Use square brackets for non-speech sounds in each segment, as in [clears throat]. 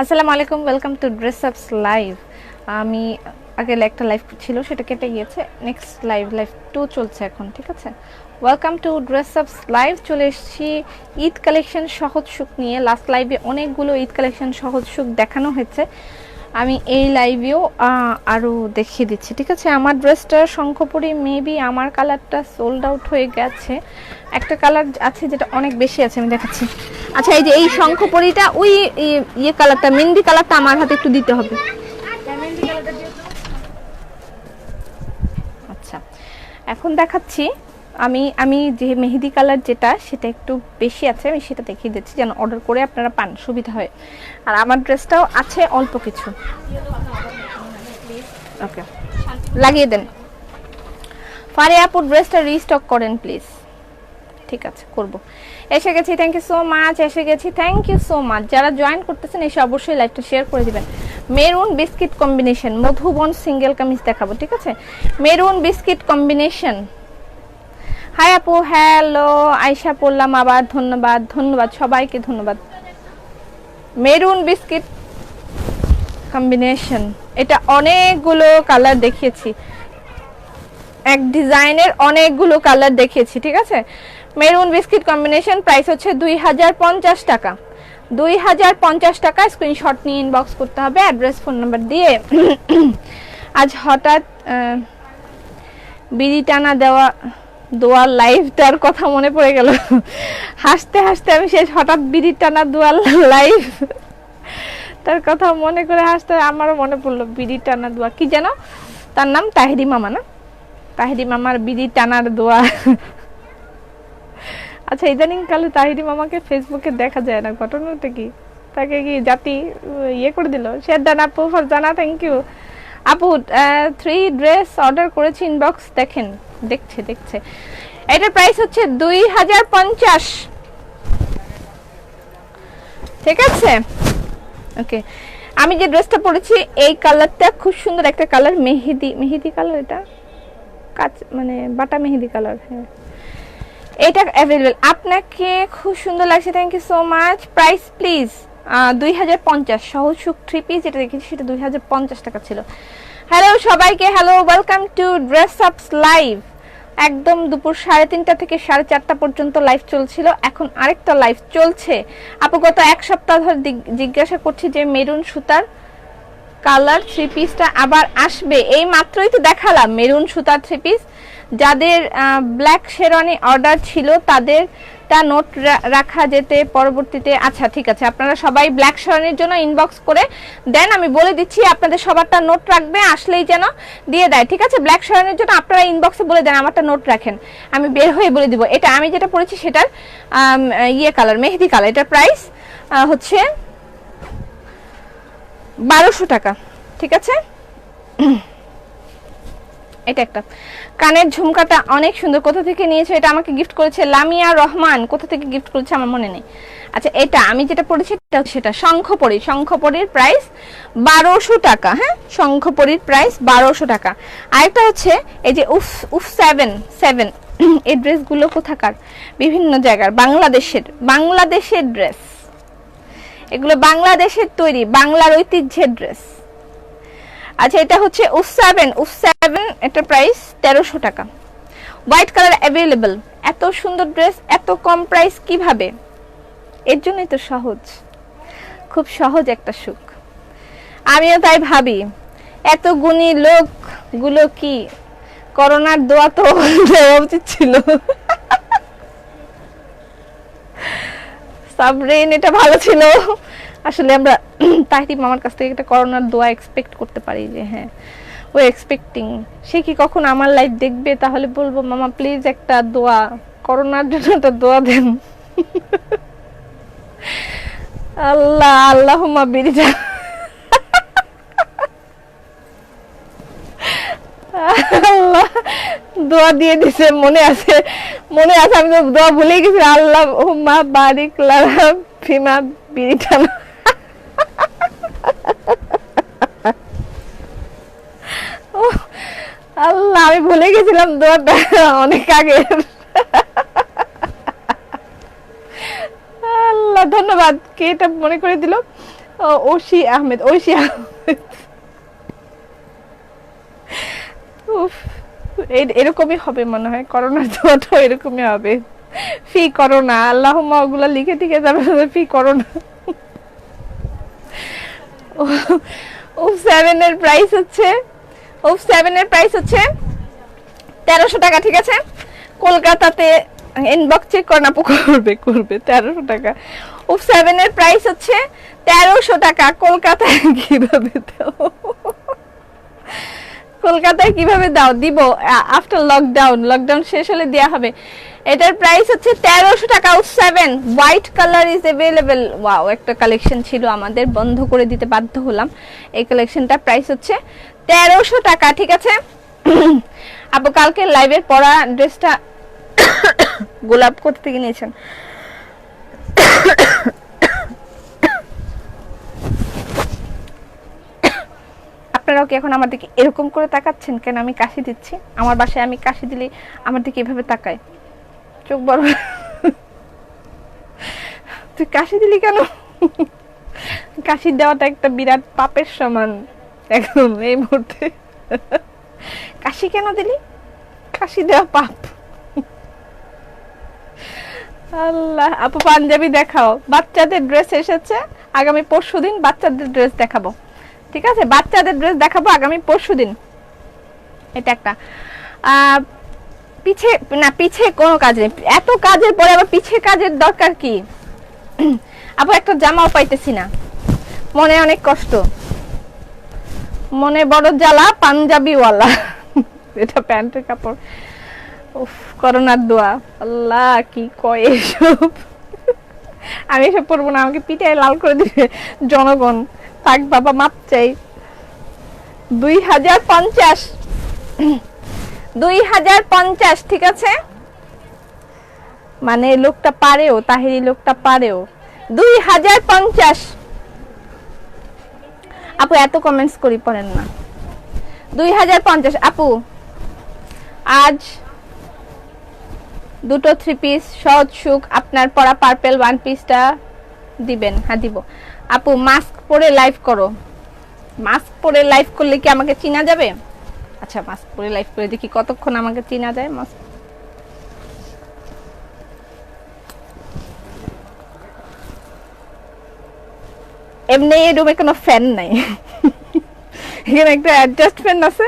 আসসালামু আলাইকুম welcome to Dress Ups live আমি আগে একটা লাইভ ছিল, সেটা কেটে গিয়েছে। নেক্সট লাইভ লাইভ টু চলছে এখন, ঠিক আছে? Welcome to Dress Ups live চলে এসেছি ঈদ কালেকশন সহজ সুখ নিয়ে। লাস্ট লাইভে অনেকগুলো ঈদ কালেকশন সহজ সুখ দেখানো হয়েছে। আমি এই লাইভেও আরও দেখিয়ে দিচ্ছি, ঠিক আছে? আমার ড্রেসটা শঙ্খপুরি মেবি আমার কালারটা সোল্ড আউট হয়ে গেছে। একটা কালার আছে যেটা অনেক বেশি আছে, আমি দেখাচ্ছি। আচ্ছা এই যে এই শঙ্খপুরিটা, ওই ইয়ে কালারটা মেহেন্দি কালারটা আমার হাতে একটু দিতে হবে। আচ্ছা এখন দেখাচ্ছি আমি আমি যে মেহেদি কালার যেটা, সেটা একটু বেশি আছে, আমি সেটা দেখিয়ে দিচ্ছি, যেন অর্ডার করে আপনারা পান, সুবিধা হয়। আর আমার ড্রেসটাও আছে অল্প কিছু। ওকে লাগিয়ে দেন। ফারে আপুর ড্রেসটা রিস্টক করেন প্লিজ ঠিক আছে, করব। এসে গেছি থ্যাংক ইউ সো মাচ এসে গেছি থ্যাংক ইউ সো মাচ যারা জয়েন করতেছেন, এসে অবশ্যই লাইভটা শেয়ার করে দিবেন। Maroon biscuit combination Madhuban single kameez দেখাবো, ঠিক আছে? মেরুন বিস্কিট কম্বিনেশন হাই আপু, হ্যালো, আয়শা পড়লাম আবার ধন্যবাদ ধন্যবাদ, সবাইকে ধন্যবাদ। মেরুন বিস্কিট কম্বিনেশন এটা অনেকগুলো কালার দেখিয়েছি। এক ডিজাইনের অনেকগুলো কালার দেখিয়েছি, ঠিক আছে? মেরুন বিস্কিট কম্বিনেশন প্রাইস হচ্ছে দুই হাজার পঞ্চাশ টাকা। দুই হাজার পঞ্চাশ টাকা স্ক্রিনশট নিয়ে ইনবক্স করতে হবে অ্যাড্রেস ফোন নাম্বার দিয়ে। আজ হঠাৎ বিড়ি টানা দেওয়া দোয়ার লাইভটার কথা মনে পড়ে গেল। হাসতে হাসতে আমি শেষ হঠাৎ বিড়ি টানা দোয়ার লাইভ তার কথা মনে করে হাসতে আমারও মনে পড়ল বিড়ি টানা দোয়া কি যেন? তার নাম তাহিরি মামা না? তাহিরি মামার বিড়ি টানার দোয়া আচ্ছা ইদানিং কালে তাহিরি মামাকে ফেসবুকে দেখা যায় না। ঘটনাটা কি? তাকে কি জাতি ইয়ে করে দিল? শেরদান আপু ফরজানা থ্যাংক ইউ আপু থ্রি ড্রেস অর্ডার করেছি ইনবক্স দেখেন, দেখছে দেখছে। এটার প্রাইস হচ্ছে দুই হাজার পঞ্চাশ। ঠিক আছে? ওকে আমি যে ড্রেসটা পরেছি, এই কালারটা খুব সুন্দর একটা কালার মেহেদি মেহেদি কালার এটা? কাজ মানে বাটা মেহেদি কালার হ্যাঁ। এটা অ্যাভেলেবেল আপনাকে খুব সুন্দর লাগছে thank you so much price please দুই হাজার পঞ্চাশ সহজ সুখ থ্রি পিস যেটা দেখেছি সেটা দুই হাজার পঞ্চাশ টাকা ছিল। হ্যালো সবাইকে hello welcome to Dress Ups live একদম দুপুর সাড়ে তিনটা থেকে সাড়ে চারটা পর্যন্ত লাইভ চলছিল। এখন আরেকটা লাইভ চলছে। আপু গত এক সপ্তাহ ধরে জিজ্ঞাসা করছি যে মেরুন সুতার কালার থ্রি পিসটা আবার আসবে। এই মাত্রই তো দেখালাম, মেরুন সুতার থ্রি পিস যাদের ব্ল্যাক শেরওয়ানি অর্ডার ছিল, তাদের তা নোট রাখা যেতে পরবর্তীতে আচ্ছা ঠিক আছে, আপনারা সবাই ব্ল্যাক শেরওয়ানির জন্য ইনবক্স করে দেন, আমি বলে দিচ্ছি, আপনাদের সবারটা নোট রাখবে, আসলেই যেন দিয়ে দেয়, ঠিক আছে? ব্ল্যাক শেরওয়ানির জন্য আপনারা ইনবক্সে বলে দেন আমারটা নোট রাখেন, আমি বের হয়ে বলে দিব। এটা আমি যেটা পড়েছি সেটার ইয়ে কালার মেহেদি কালার এটার প্রাইস হচ্ছে বারোশো টাকা, ঠিক আছে? এটা একটা। কানের ঝুমকাটা অনেক সুন্দর। কোথা থেকে নিয়েছে? এটা আমাকে গিফট করেছে লামিয়া রহমান। কোথা থেকে গিফট করেছে আমার মনে নেই। আচ্ছা এটা আমি যেটা পড়েছি, এটা সেটা। শঙ্খপরি। শঙ্খপরির প্রাইস বারোশো টাকা হ্যাঁ? শঙ্খপরির প্রাইস বারোশো টাকা। আরেকটা হচ্ছে, এই যে উফ উফ সেভেন সেভেন [clears throat] এই ড্রেসগুলো কোথাকার? বিভিন্ন জায়গার। বাংলাদেশের। বাংলাদেশের ড্রেস এগুলো বাংলাদেশের তৈরি, বাংলার ঐতিহ্যের ড্রেস আচ্ছা এটা হচ্ছে উফ সেভেন উফ সেভেন এটা প্রাইস তেরোশো টাকা। হোয়াইট কালার অ্যাভেলেবল এত সুন্দর ড্রেস এত কম প্রাইস কীভাবে? এর জন্যই তো সহজ। খুব সহজ একটা সুখ। আমিও তাই ভাবি, এত গুণী লোকগুলো কি? করোনার দোয়া তো দেওয়া উচিত ছিল। সাবরেন এটা ভালো ছিল। আসলে আমরা [clears throat] তাহিরি মামার কাছ থেকে একটা করোনার দোয়া এক্সপেক্ট করতে পারি যে হ্যাঁ ও এক্সপেক্টিং সে কি কখন আমার লাইফ দেখবে? তাহলে বলব, মামা প্লিজ একটা দোয়া, করোনার জন্য একটা দোয়া দেন। [laughs] আল্লাহ আল্লাহ মা বিরিজা আল্লাহ দোয়া দিয়ে দিছে, মনে আছে মনে আছে, আমি তো দোয়া ভুলে গেছি আল্লাহ হুম্মা বারিক ফিমা বিরিটানা আল্লাহ, আমি ভুলে গেছিলাম দোয়াটা অনেক আগে আল্লাহ, ধন্যবাদ। কে এটা মনে করে দিল? ওশি আহমেদ ঐশী আহমেদ উফ, এ- এরকমই হবে মনে হয়। করোনার দোয়াটাও এরকমই হবে। ফি করোনা। আল্লাহ ওগুলো লিখে টিকে যাবে ফি করোনা। ও সেভেন এর প্রাইস হচ্ছে। ও সেভেন এর প্রাইস হচ্ছে তেরোশো টাকা, ঠিক আছে? কলকাতাতে ইনবক্স চেক করেন আপু করবে করবে, তেরোশো টাকা। ও সেভেন এর প্রাইস হচ্ছে তেরোশো টাকা। কলকাতায় কীভাবে দাও কলকাতায় কীভাবে দাও? দিব আফটার লকডাউন লকডাউন শেষ হলে দেওয়া হবে। এটার প্রাইস হচ্ছে তেরোশো টাকা seven white colour is available wow একটা কালেকশন ছিল আমাদের, বন্ধ করে দিতে বাধ্য হলাম। এই কালেকশনটার প্রাইস হচ্ছে তেরোশো টাকা, ঠিক আছে? [coughs] আপু, কালকে লাইভের পরা ড্রেসটা গোলাপ করতে থেকে নিয়েছেন? আপনারাও কি এখন আমার দিকে এরকম করে তাকাচ্ছেন কেন? আমি কাশি দিচ্ছি। আমার বাসায় আমি কাশি দিলে আমার দিকে এভাবে তাকায়। চোখ বড়। তুই কাশি দিলি কেন? কাশি দেওয়াটা একটা বিরাট পাপের সমান এখন এই মুহূর্তে। কাশি কেন দিলি? কাশি দেওয়া পাপ। আল্লাহ, আপু পাঞ্জাবি দেখাও। বাচ্চাদের ড্রেস এসেছে। আগামী পরশু দিন বাচ্চাদের ড্রেস দেখাবো। ঠিক আছে? বাচ্চাদের ড্রেস দেখাবো আগামী পরশু দিন এটা একটা। পিছে, না, পিছে কোনো কাজ নেই। এত কাজের পরে আবার পিছে কাজের দরকার কি? আপু একটা জামাও পাইতেছি না। মনে অনেক কষ্ট। মনে বড় জ্বালা, পাঞ্জাবিওয়ালা। এটা প্যান্টের কাপড়। উফ, করোনার দোয়া। আল্লাহ, কি কয় এসব? আমি এসব পরবো না। আমাকে পিটায় লাল করে দিবে জনগণ। থাক বাবা, মাপ চাই। দুই হাজার পঞ্চাশ। দুই হাজার পঞ্চাশ, ঠিক আছে? মানে লোকটা পারেও, তাহিরি লোকটা পারেও। দুই হাজার পঞ্চাশ। আপু, এত কমেন্টস করি, পড়েন না। দুই হাজার পঞ্চাশ, আপু। আজ দুটো থ্রি পিস সহজ সুখ, আপনার পরা পার্পেল ওয়ান পিসটা দিবেন। হ্যাঁ দিব। আপু মাস্ক পরে লাইভ করো। মাস্ক পরে লাইভ করলে কি আমাকে চিনা যাবে? আচ্ছা মাস্ক পরে লাইভ করে দেখি কতক্ষণ আমাকে চিনা যায় মাস্ক এমনি এই রুমে কোনো ফ্যান নাই। [laughs] এখানে একটা অ্যাডজাস্ট ফ্যান আছে,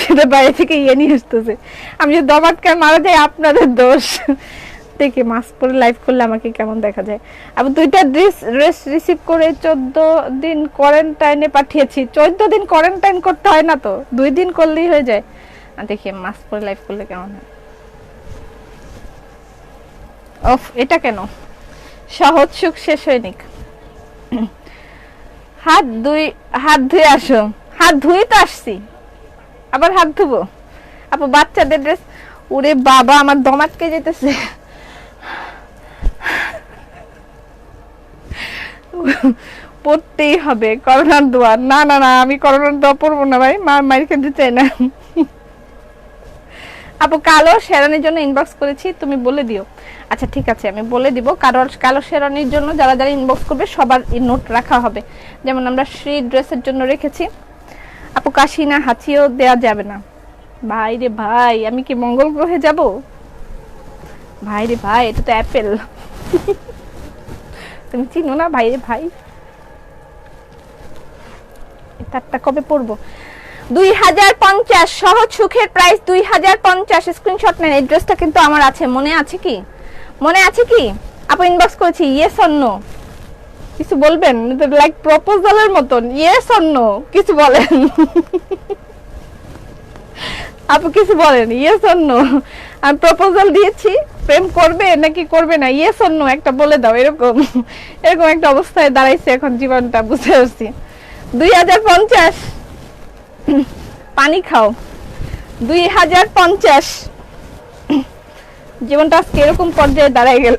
সেটা বাইরে থেকে ইয়ে নিয়ে আসতেছে। আমি যে দমাৎকার মারা যাই, আপনাদের দোষ। দেখে মাস্ক পরে লাইভ করলে আমাকে কেমন দেখা যায়? আবার দুইটা ড্রেস ড্রেস রিসিভ করে চোদ্দ দিন কোয়ারেন্টাইনে পাঠিয়েছি। চোদ্দ দিন কোয়ারেন্টাইন করতে হয় না তো? দুই দিন করলেই হয়ে যায়। দেখি মাস্ক পরে লাইভ করলে কেমন হয়। ওফ, এটা কেন? সহজ সুখ শেষ হয়ে নিক। হাত দুই, হাত ধুয়ে আসো। হাত ধুয়ে তো আসছি। আবার হাত ধুবো? আপু, বাচ্চাদের ড্রেস ওরে বাবা, আমার দমাটকে যেতেছে [laughs] পড়তেই হবে, করোনার দোয়া না না না, আমি করোনার দোয়া পড়ব না ভাই, মা মাইর খেতে চাই না। [laughs] আপু, কালো শেরানির জন্য ইনবক্স করেছি, তুমি বলে দিও। আচ্ছা ঠিক আছে, আমি বলে দিব। কারও কালো শেরানির জন্য যারা যারা ইনবক্স করবে, সবার নোট রাখা হবে। যেমন আমরা শ্রী ড্রেসের জন্য রেখেছি। আপু কাশি না হাঁচিও দেয়া যাবে না। ভাই রে ভাই, আমি কি মঙ্গল গ্রহে যাব? ভাই রে ভাই, এটা তো অ্যাপেল। [laughs] তুমি চিনো না ভাই? রে ভাই তারটা কবে পড়ব? দুই হাজার পঞ্চাশ সহজ সুখের প্রাইস দুই হাজার পঞ্চাশ স্ক্রিনশট নেন এই ড্রেসটা কিন্তু আমার আছে। মনে আছে কি? মনে আছে কি? আপু ইনবক্স করেছি ইয়েস অন্য কিছু বলবেন? লাইক প্রপোজালের মতন। ইয়েস অন্য কিছু বলেন। আপু কিছু বলেন। ইয়েস অন্য আমি প্রপোজাল দিয়েছি। প্রেম করবে নাকি করবে না? ইয়েস অন্য একটা বলে দাও, এরকম এরকম একটা অবস্থায় দাঁড়াইছে এখন জীবনটা, বুঝতে পারছি। দুই হাজার পঞ্চাশ। পানি খাও। দুই হাজার পঞ্চাশ। জীবনটা আজকে এরকম পর্যায়ে দাঁড়াই গেল।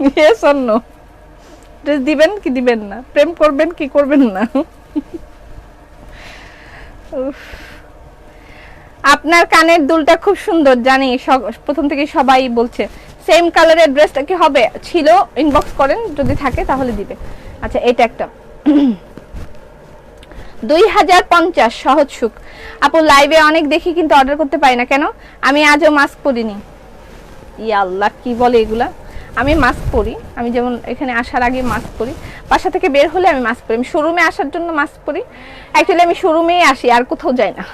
ইয়েস অন্য দিবেন কি দিবেন না? প্রেম করবেন কি করবেন না? উফ। আপনার কানের দুলটা খুব সুন্দর, জানি প্রথম থেকে সবাই বলছে সেম কালারের ড্রেসটা কি হবে? ছিল ইনবক্স করেন, যদি থাকে তাহলে দিবে। আচ্ছা এটা একটা। [clears throat] দুই হাজার পঞ্চাশ, সহজ সুখ। আপু লাইভে অনেক দেখি, কিন্তু অর্ডার করতে পারি না, কেন? আমি আজও মাস্ক পরিনি। ই আল্লাহ, কি বলে এগুলা? আমি মাস্ক পরি। আমি যেমন এখানে আসার আগে মাস্ক পরি। বাসা থেকে বের হলে আমি মাস্ক পরি। আমি শোরুমে আসার জন্য মাস্ক পরি। অ্যাকচুয়ালি আমি শোরুমেই আসি, আর কোথাও যাই না।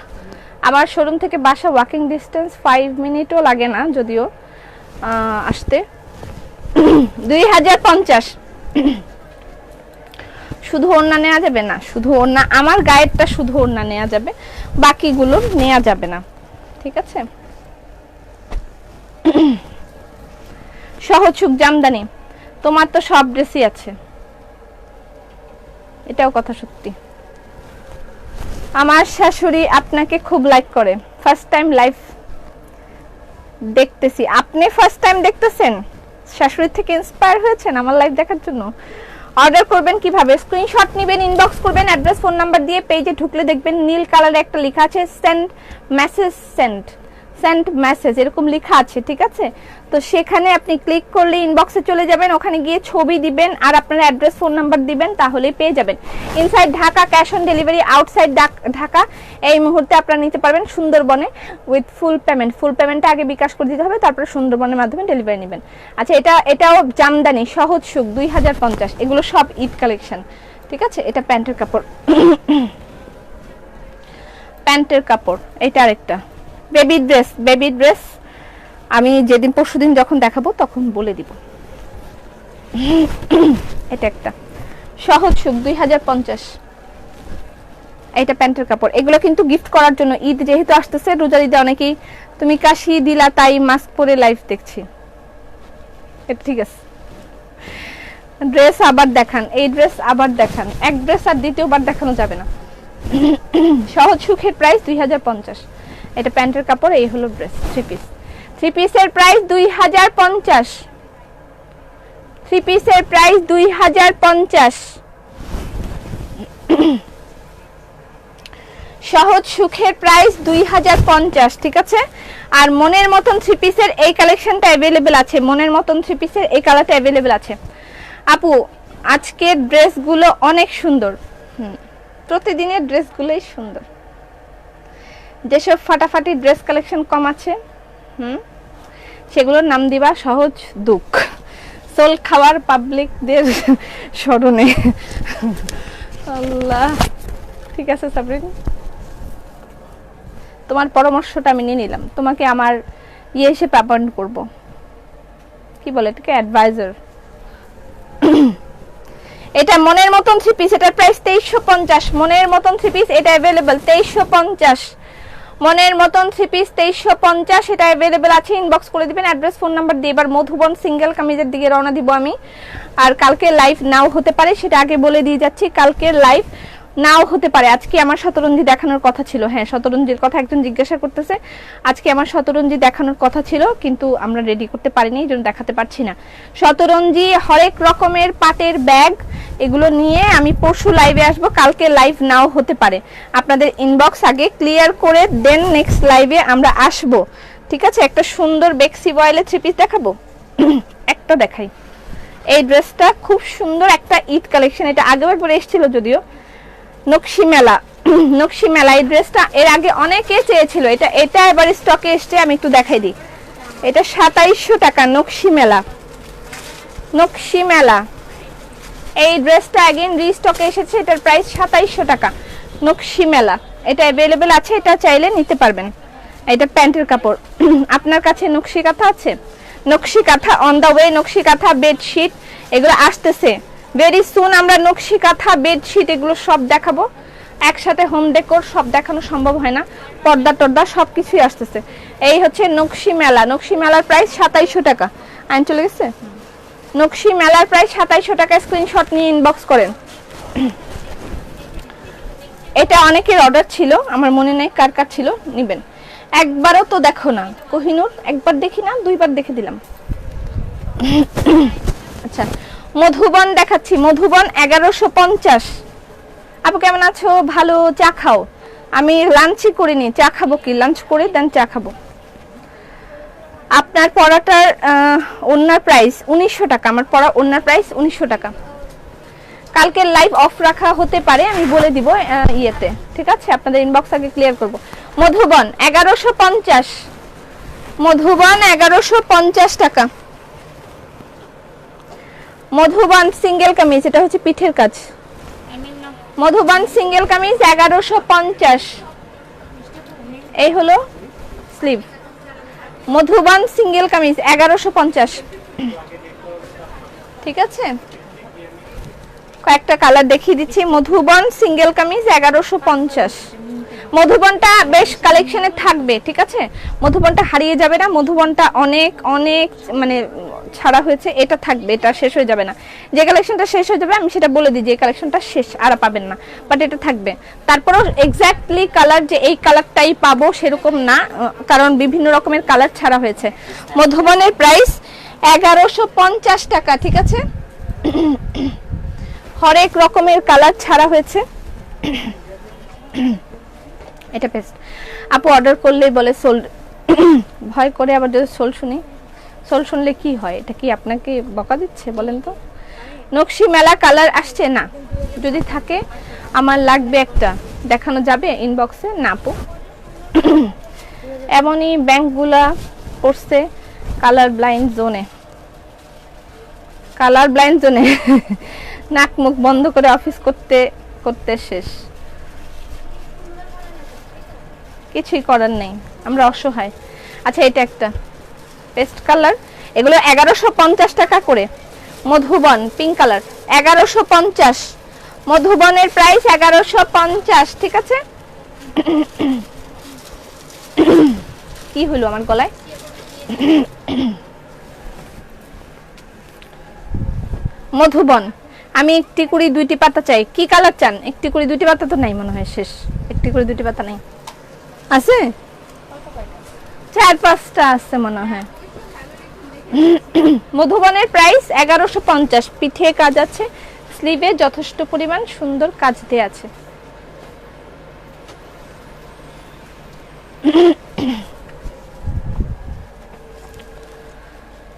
আমার শোরুম থেকে বাসা ওয়াকিং ডিস্টেন্স ফাইভ মিনিটও লাগে না যদিও আসতে। [clears throat] দুই হাজার পঞ্চাশ। শুধু ওড়না নেওয়া যাবে না, শুধু ওড়না, আমার গায়েরটা শুধু ওড়না নেওয়া যাবে, বাকিগুলো নেওয়া যাবে না, ঠিক আছে? [clears throat] সহজ সুখ জামদানি, তোমার তো সব ড্রেসই আছে। এটাও কথা সত্যি। আমার শাশুড়ি আপনাকে খুব লাইক করে। ফার্স্ট টাইম লাইভ দেখতেছি। আপনি ফার্স্ট টাইম দেখতেছেন? শাশুড়ি থেকে ইন্সপায়ার হয়েছেন আমার লাইফ দেখার জন্য? অর্ডার করবেন কীভাবে? স্ক্রিনশট নেবেন ইনবক্স করবেন অ্যাড্রেস ফোন নাম্বার দিয়ে পেজে ঢুকলে দেখবেন নীল কালারে একটা লেখা আছে send message send send message এরকম লেখা আছে, ঠিক আছে? তো সেখানে আপনি ক্লিক করলে ইনবক্সে চলে যাবেন, ওখানে গিয়ে ছবি দিবেন, আর আপনার অ্যাড্রেস ফোন নাম্বার দিবেন তাহলেই পেয়ে যাবেন। Inside Dhaka cash on delivery outside Dhaka এই মুহূর্তে আপনারা নিতে পারবেন সুন্দরবনে উইথ ফুল পেমেন্ট ফুল পেমেন্টটা আগে বিকাশ করে দিতে হবে, তারপরে সুন্দরবনের মাধ্যমে ডেলিভারি নেবেন। আচ্ছা এটা এটাও জামদানি, সহজ সুখ, দুই হাজার পঞ্চাশ। এগুলো সব ঈদ কালেকশন ঠিক আছে? এটা প্যান্টের কাপড়। [coughs] প্যান্টের কাপড়, এটা আরেকটা। বেবি ড্রেস বেবি ড্রেস আমি যেদিন পরশু দিন যখন দেখাবো, তখন বলে দিব। এটা একটা। সহজ সুখ, দুই হাজার পঞ্চাশ। এটা প্যান্টের কাপড়। এগুলো কিন্তু গিফট করার জন্য ঈদ যেহেতু আসতেছে, রোজার ঈদে অনেকেই, তুমি কাশি দিলা, তাই মাস্ক পরে লাইভ দেখছি। এটা ঠিক আছে। ড্রেস আবার দেখান। এই ড্রেস আবার দেখান। এক ড্রেস আর দ্বিতীয়বার দেখানো যাবে না। সহজ সুখের প্রাইস দুই হাজার পঞ্চাশ। এটা প্যান্টের কাপড়, এই হলো ড্রেস থ্রি পিস থ্রি পিসের প্রাইস দুই হাজার পঞ্চাশ। থ্রি পিসের প্রাইস দুই হাজার পঞ্চাশ। সহজ সুখের প্রাইস দুই হাজার পঞ্চাশ, ঠিক আছে? আর মনের মতন থ্রি পিসের এই কালেকশনটা অ্যাভেলেবেল আছে। মনের মতন থ্রি পিসের এই কালারটা অ্যাভেলেবেল আছে। আপু আজকের ড্রেসগুলো অনেক সুন্দর। হুম, প্রতিদিনের ড্রেসগুলোই সুন্দর। যেসব ফাটাফাটি ড্রেস কালেকশন কম আছে, হুম, সেগুলোর নাম দিবা সহজ দুঃখ। সোল খাওয়ার পাবলিকদের স্মরণে। আল্লাহ। ঠিক আছে, সাবরিন। তোমার পরামর্শটা আমি নিয়ে নিলাম। তোমাকে আমার ইয়ে হিসেবে অ্যাপয়েন্ট করব। কি বলে এটাকে? অ্যাডভাইজার এটা মনের মতন থ্রি পিস এটার প্রাইস তেইশশো পঞ্চাশ। মনের মতন থ্রি পিস এটা অ্যাভেলেবেল তেইশশো পঞ্চাশ। মনের মতন সিপিস পিস তেইশশো পঞ্চাশ, এটা অ্যাভেলেবেল আছে ইনবক্স করে দিবেন। অ্যাড্রেস ফোন নাম্বার দিয়ে এবার মধুবন সিঙ্গেল কামিজের দিকে রওনা দিব আমি। আর কালকে লাইভ নাও হতে পারে, সেটা আগে বলে দিয়ে যাচ্ছি। কালকের লাইভ নাও হতে পারে। আজকে আমার শতরঞ্জি দেখানোর কথা ছিল। হ্যাঁ শতরঞ্জির কথা একজন জিজ্ঞাসা করতেছে। আজকে আমার শতরঞ্জি দেখানোর কথা ছিল, কিন্তু আমরা রেডি করতে পারিনি, এই জন্য দেখাতে পারছি না। শতরঞ্জি হরেক রকমের পাটের ব্যাগ, এগুলো নিয়ে আমি পরশু লাইভে আসব। কালকে লাইভ নাও হতে পারে। আপনাদের ইনবক্স আগে ক্লিয়ার করে দেন নেক্সট লাইভে আমরা আসব। ঠিক আছে? একটা সুন্দর বেক্সি বয়েলে থ্রি পিস দেখাবো। [clears throat] একটা দেখাই। এই ড্রেসটা খুব সুন্দর একটা ঈদ কালেকশন এটা আগেও একবার এসেছিল যদিও। নকশি মেলা। [clears throat] নকশি মেলা, এই ড্রেসটা এর আগে অনেকে চেয়েছিল। এটা এটা এবার স্টকে এসছে, আমি একটু দেখাই দিই। এটা সাতাইশশো টাকা, নকশি মেলা। নকশি মেলা। এই ড্রেসটা অ্যাগেন রিস্টকে এসেছে, এটার প্রাইস সাতাইশশো টাকা। নকশি মেলা। এটা অ্যাভেলেবেল আছে, এটা চাইলে নিতে পারবেন। এটা প্যান্টের কাপড়। [clears throat] আপনার কাছে নকশি কাঁথা আছে? নকশি কাঁথা অন দ্য ওয়ে নকশি কাঁথা বেডশিট এগুলো আসতেছে। ভেরি সুন আমরা নকশি, কাঁথা বেডশিট এগুলো সব দেখাবো। একসাথে হোম ডেকোর সব দেখানো সম্ভব হয় না। পর্দা টর্দা সব কিছুই আসতেছে। এই হচ্ছে নকশি মেলা। নকশি মেলার প্রাইস সাতাইশশো টাকা। আইন চলে গেছে? নকশি মেলার প্রাইস সাতাইশশো টাকা। স্ক্রিনশট নিয়ে ইনবক্স করেন। এটা অনেকের অর্ডার ছিল। আমার মনে নেই কার কার ছিল। নিবেন। একবারও তো দেখো না। কোহিনুর একবার দেখি না, দুইবার দেখে দিলাম। আচ্ছা। মধুবন দেখাচ্ছি। মধুবন এগারোশো পঞ্চাশ। আপু, কেমন আছো? ভালো, চা খাও। আমি লাঞ্চই করিনি। চা খাব কি? লাঞ্চ করে, দেন চা খাব। আপনার পড়াটার ওনার প্রাইস উনিশশো টাকা। আমার পড়া ওনার প্রাইস উনিশশো টাকা। কালকে লাইভ অফ রাখা হতে পারে, আমি বলে দিব ইয়েতে। ঠিক আছে? আপনাদের ইনবক্স আগে ক্লিয়ার করব। মধুবন, এগারোশো পঞ্চাশ। মধুবন, এগারোশো পঞ্চাশ টাকা। মধুবন সিঙ্গেল কামিজ, এটা হচ্ছে পিঠের কাজ। মধুবন সিঙ্গেল কামিজ, এগারোশো পঞ্চাশ। এই হলো স্লিভ। মধুবন সিঙ্গেল কামিজ, এগারোশো পঞ্চাশ। ঠিক আছে? কয়েকটা কালার দেখিয়ে দিচ্ছি। মধুবন সিঙ্গেল কামিজ, এগারোশো পঞ্চাশ। মধুবনটা বেশ কালেকশনে থাকবে, ঠিক আছে? মধুবনটা হারিয়ে যাবে না। মধুবনটা অনেক অনেক মানে ছাড়া হয়েছে, এটা থাকবে, এটা শেষ হয়ে যাবে না। যে কালেকশনটা শেষ হয়ে যাবে, আমি সেটা বলে দিই যে কালেকশনটা শেষ, আর পাবেন না। বাট এটা থাকবে। তারপরেও এক্স্যাক্টলি কালার যে এই কালারটাই পাবো সেরকম না কারণ বিভিন্ন রকমের কালার ছাড়া হয়েছে। মধুবনের প্রাইস এগারোশো পঞ্চাশ টাকা, ঠিক আছে? হরেক রকমের কালার ছাড়া হয়েছে। এটা বেস্ট আপু অর্ডার করলেই বলে সোল ভয় করে আবার যদি সোল শুনি। সোল শুনলে কি হয়? এটা কি আপনাকে বকা দিচ্ছে বলেন তো? নকশি মেলা কালার আসছে না। যদি থাকে, আমার লাগবে একটা। দেখানো যাবে ইনবক্সে না আপু। [clears throat] এমনই ব্যাংকগুলা পড়ছে কালার ব্লাইন্ড জোনে। কালার ব্লাইন্ড জোনে। [laughs] নাক মুখ বন্ধ করে অফিস করতে করতে শেষ। কিছুই করার নেই। আমরা অসহায়। আচ্ছা এটা একটা। পেস্ট কালার, এগুলো এগারোশো টাকা করে। মধুবন পিঙ্ক কালার এগারোশো পঞ্চাশ। মধুবনের প্রাইস এগারোশো পঞ্চাশ, ঠিক আছে? কি হলো আমার গলায়? মধুবন, আমি একটি কুড়ি, দুইটি পাতা চাই। কি কালার চান? একটি কুড়ি, দুইটি পাতা তো নাই মনে হয়, শেষ। একটি কুড়ি, দুইটি পাতা নাই। আছে? চার পাঁচটা আছে মনে হয়। মধুবনের প্রাইস এগারোশো পঞ্চাশ। পিঠে কাজ আছে, স্লিভে যথেষ্ট পরিমাণ সুন্দর কাজ দেওয়া আছে।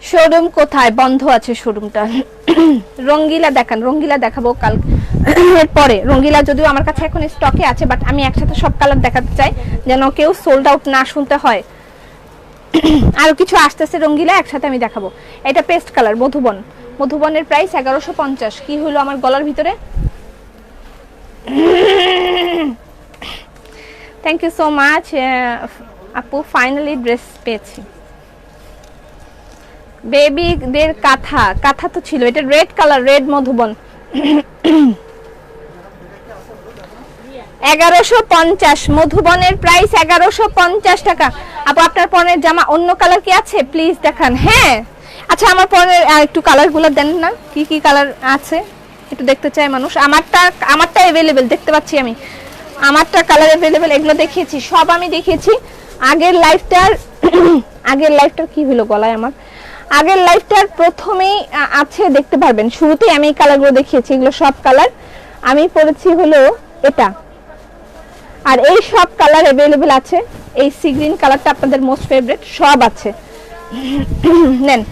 শোরুম কোথায়? বন্ধ আছে শোরুমটা। রঙ্গিলা দেখান, রঙ্গিলা দেখাবো কাল। পরে রঙ্গিলা যদিও আমার কাছে এখন স্টকে আছে বাট আমি একসাথে সব কালার দেখাতে চাই, যেন কেউ সোল্ড আউট না শুনতে হয়। [coughs] আরও কিছু আসতেছে রঙ্গিলা, একসাথে আমি দেখাবো। এটা পেস্ট কালার মধুবন। মধুবনের প্রাইস এগারোশো পঞ্চাশ। কি হলো আমার গলার ভিতরে? থ্যাংক ইউ সো মাচ আপু ফাইনালি ড্রেস পেয়েছি। বেবিদের কাঁথা কাঁথা তো ছিল। এটা রেড কালার রেড মধুবন। [coughs] এগারোশো পঞ্চাশ। মধুবনের প্রাইস এগারোশো পঞ্চাশ টাকা। আপু, আপনার পনেরো জামা অন্য কালার কি আছে? প্লিজ দেখান। হ্যাঁ। আচ্ছা আমার পনেরো একটু কালারগুলো দেন না। কি কি কালার আছে? একটু দেখতে চাই মানুষ। আমারটা আমারটা অ্যাভেলেবেল দেখতে পাচ্ছি আমি। আমারটা কালার অ্যাভেলেবেল এগুলো দেখিয়েছি। সব আমি দেখিয়েছি। আগের লাইফটার [coughs] আগের লাইফটার কি হলো গলায় আমার? আগের লাইফটার প্রথমেই আছে, দেখতে পারবেন। শুরুতেই আমি এই কালারগুলো দেখিয়েছি। এগুলো সব কালার আমি পরেছি হলো এটা। আর এই সব কালার অ্যাভেলেবেল আছে। এই সি গ্রিন কালারটা আপনাদের মোস্ট ফেভারিট সব আছে। নেন।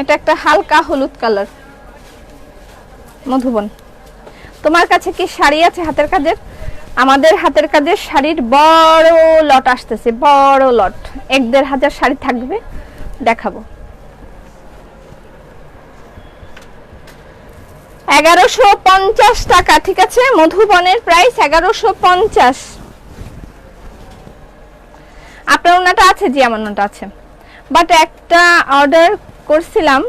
এটা একটা হালকা হলুদ কালার মধুবন। তোমার কাছে কি শাড়ি আছে হাতের কাজের? আমাদের হাতের কাজের শাড়ির বড় লট আসতেছে, বড় লট এক দেড় হাজার শাড়ি থাকবে, দেখাবো। এগারোশো পঞ্চাশ টাকা, ঠিক আছে? মধুবনের প্রাইস এগারোশো পঞ্চাশ। আপনার ওনাটা আছে জি, আমার ওনাটা আছে। বাট একটা অর্ডার করছিলাম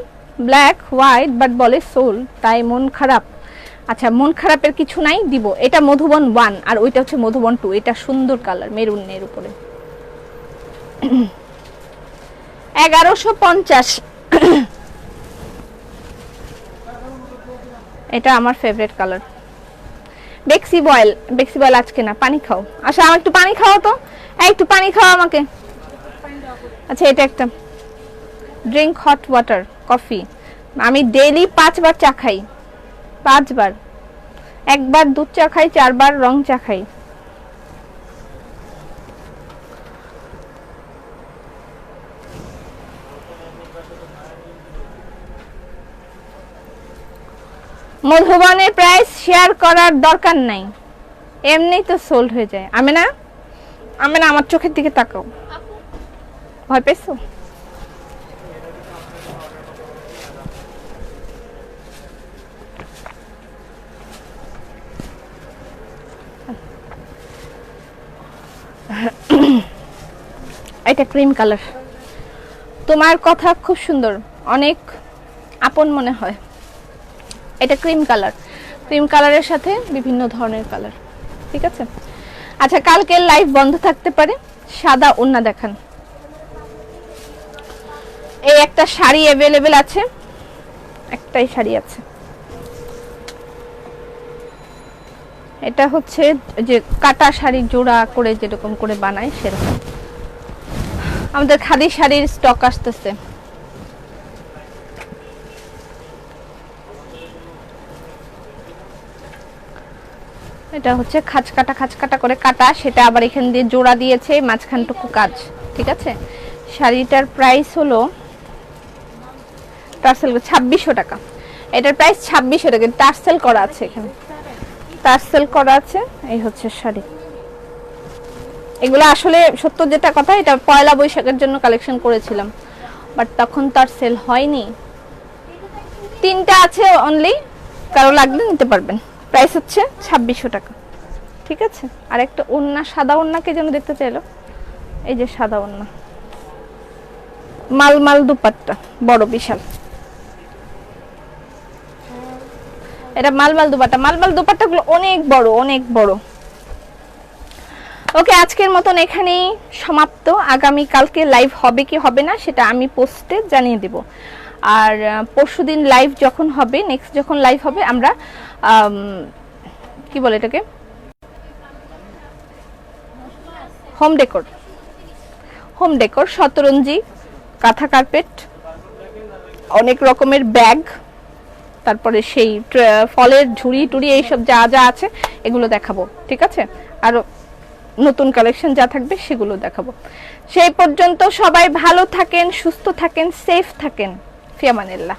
ব্ল্যাক হোয়াইট বাট বলে সোল তাই মন খারাপ। আচ্ছা মন খারাপের কিছু নাই, দিব। এটা মধুবন ওয়ান আর ওইটা হচ্ছে মধুবন টু এটা সুন্দর কালার মেরুনের উপরে। এগারোশো পঞ্চাশ। এটা আমার ফেভারিট কালার বেক্সি বয়েল বেক্সি বয়েল আজকে না, পানি খাও। আচ্ছা আমার একটু পানি খাও তো। একটু পানি খাও আমাকে। আচ্ছা এটা একটা। ড্রিঙ্ক হট ওয়াটার কফি আমি ডেইলি পাঁচবার চা খাই। পাঁচবার। একবার দুধ চা খাই, চারবার রং চা খাই। মধুবনের প্রাইস শেয়ার করার দরকার নাই। এমনি তো সোল্ড হয়ে যায়। আমি না আমি না আমার চোখের দিকে তাকাও। ভয় পেয়েছ? এটা ক্রিম কালার তোমার কথা খুব সুন্দর। অনেক আপন মনে হয়। এটা ক্রিম কালার। ক্রিম কালারের সাথে বিভিন্ন ধরনের কালার। ঠিক আছে? আচ্ছা কালকে লাইভ বন্ধ থাকতে পারে। সাদা ওন্না দেখান। এই একটা শাড়ি অ্যাভেলেবেল আছে। একটাই শাড়ি আছে। এটা হচ্ছে যে কাটা শাড়ি জোড়া করে যেরকম করে বানায় সেরকম। আমাদের খাদি শাড়ির স্টক আসতেছে। এটা হচ্ছে খাঁচ কাটা খাঁচ কাটা করে কাটা। সেটা আবার এখান দিয়ে জোড়া দিয়েছে, মাঝখানটুকু কাজ, ঠিক আছে? শাড়িটার প্রাইস হলো টার্সেল ছাব্বিশশো টাকা। এটার প্রাইস ছাব্বিশশো টাকা টার্সেল করা আছে এখানে। টার্সেল করা আছে, এই হচ্ছে শাড়ি। এগুলো আসলে সত্য যেটা কথা, এটা পয়লা বৈশাখের জন্য কালেকশন করেছিলাম। বাট তখন তার সেল হয়নি। তিনটা আছে অনলি কারও লাগলে নিতে পারবেন। প্রাইস হচ্ছে ছাব্বিশশো টাকা। ঠিক আছে? আর একটা ওন্না, সাদা ওন্নাকে যেন দেখতে চাইলো? এই যে সাদা ওন্না। মাল দুপাট্টা, বড় বিশাল। এটা মালমাল দুপাট্টা। মালমাল দুপাট্টাগুলো অনেক বড় অনেক বড়। ওকে, আজকের মতন এখানেই সমাপ্ত। আগামী কালকে লাইভ হবে কি হবে না, সেটা আমি পোস্টে জানিয়ে দেব। আর পরশু দিন লাইভ যখন হবে নেক্সট যখন লাইভ হবে আমরা আম, কি বলে এটাকে? হোম ডেকোর হোম ডেকোর শতরঞ্জি কাঁথা কার্পেট অনেক রকমের ব্যাগ তারপরে সেই ফলের ঝুড়ি টুড়ি এইসব যা যা আছে এগুলো দেখাবো ঠিক আছে? আরও নতুন কালেকশন যা থাকবে সেগুলো দেখাবো। সেই পর্যন্ত সবাই ভালো থাকেন সুস্থ থাকেন সেফ থাকেন। fiamanella